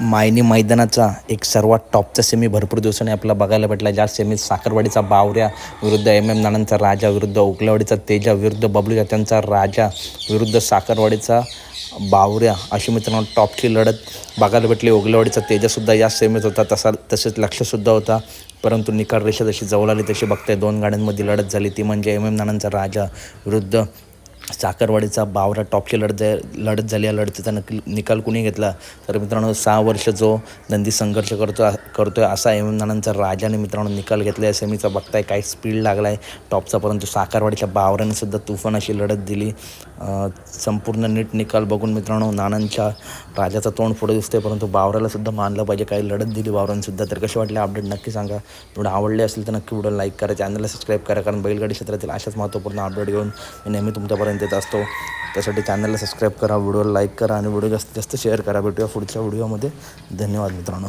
मायनी मैदानाचा एक सर्वात टॉपचा सेमी भरपूर दिवसांनी आपला बघायला भेटला. ज्या सेमीत साखरवाडीचा बावऱ्या विरुद्ध एम एम नानांचा राजा विरुद्ध उकलवाडीचा तेजा विरुद्ध बबलू जात्यांचा राजा विरुद्ध साखरवाडीचा बावऱ्या अशी मित्रांनो टॉपची लढत बघायला भेटली. ओगलेवाडीचा तेजासुद्धा या सेमीत होता. तसा तसेच लक्षसुद्धा होता. परंतु निकाल रेषा जशी जवळ आली तशी बघताय दोन गाड्यांमध्ये लढत झाली. ती म्हणजे एम एम नानांचा राजा विरुद्ध साखरवाडीचा बावरा टॉपची लढत जा लढत झाली. या लढतीचा नक्की निकाल कुणी घेतला? तर मित्रांनो सहा वर्ष जो नंदी संघर्ष करतो करतोय असा एम. नानांचा राजाने मित्रांनो निकाल घेतला. आहे सेमीचा बघताय काही स्पीड लागला आहे टॉपचा. परंतु साखरवाडीच्या बावराने सुद्धा तुफान अशी लढत दिली. संपूर्ण नीट निकाल बघून मित्रांनो नानांच्या राजाचा तोंड पुढे दिसतोय. परंतु बावराला सुद्धा मानलं पाहिजे काही लढत दिली बावरांनी सुद्धा. तर कसे वाटले अपडेट नक्की सांगा. व्हिडिओ आवडले असेल तर नक्की व्हिडिओ लाईक करा. चॅनलला सबस्क्राईब करा कारण बैलगाडी क्षेत्रातील अशाच महत्त्वपूर्ण अपडेट घेऊन मी नेहमी तुमच्यापर्यंत देत असतो. त्यासाठी चॅनलला सबस्क्राईब करा व्हिडिओला लाईक करा आणि व्हिडिओ जास्तीत जास्त शेअर करा. भेटूया पुढच्या व्हिडिओमध्ये धन्यवाद मित्रांनो.